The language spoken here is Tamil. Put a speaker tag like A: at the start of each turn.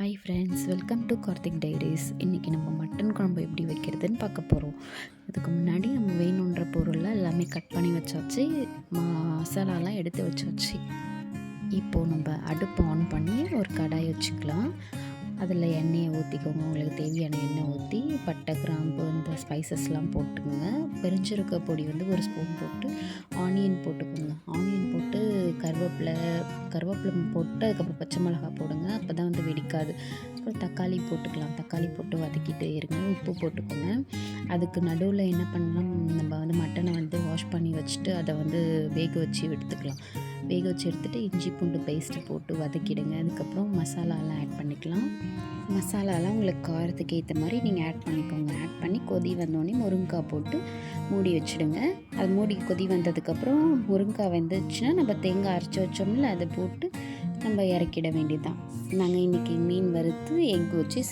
A: Hi friends welcome to Karthik diaries இன்றைக்கி நம்ம மட்டன் குழம்பு எப்படி வைக்கிறதுன்னு பார்க்க போகிறோம் இதுக்கு முன்னாடி நம்ம வேணுன்ற பொருளை எல்லாமே கட் பண்ணி வச்சாச்சு. மசாலாலாம் எடுத்து வச்சாச்சு. இப்போது நம்ம அடுப்பு ஆன் பண்ணி ஒரு கடாய் வச்சுக்கலாம். அதில் எண்ணெயை ஊற்றிக்கோங்க உங்களுக்கு தேவையான எண்ணெய் ஊற்றி பட்டை கிராம்பு இந்த ஸ்பைசஸ்லாம் போட்டுக்கோங்க. பெருஞ்சிருக்க பொடி வந்து ஒரு ஸ்பூன் போட்டு கருவேப்பிலை கருவேப்பிலை போட்டு அதுக்கப்புறம் பச்சை மிளகாய் போடுங்க. அப்போ தான் வந்து வெடிக்காது. அப்புறம் தக்காளி போட்டுக்கலாம். தக்காளி போட்டு வதக்கிட்டே இருங்க. உப்பு போட்டுக்கோங்க. அதுக்கு நடுவில் என்ன பண்ணலாம்? நம்ம வந்து மட்டனை வந்து வாஷ் பண்ணி வச்சுட்டு அதை வந்து வேக வச்சு எடுத்துக்கலாம். வேக வச்சு எடுத்துகிட்டு இஞ்சி பூண்டு பேஸ்ட்டு போட்டு வதக்கிடுங்க. அதுக்கப்புறம் மசாலாலாம் ஆட் பண்ணிக்கலாம். மசாலாலாம் உங்களுக்கு காரத்துக்கு ஏற்ற மாதிரி நீங்கள் ஆட் பண்ணிக்கோங்க. ஆட் பண்ணி கொதி வந்தோடனே முருங்கைக்காய் போட்டு மூடி வச்சுடுங்க. அது மூடி கொதி வந்ததுக்கப்புறம் முருங்கைக்காய் வெந்துச்சுன்னா நம்ம தேங்காய் அரைச்சி வச்சோம்ல அதை போட்டு நம்ம இறக்கிட வேண்டியதுதான். நாங்கள் இன்றைக்கி மீன் வறுத்து எக் வச்சு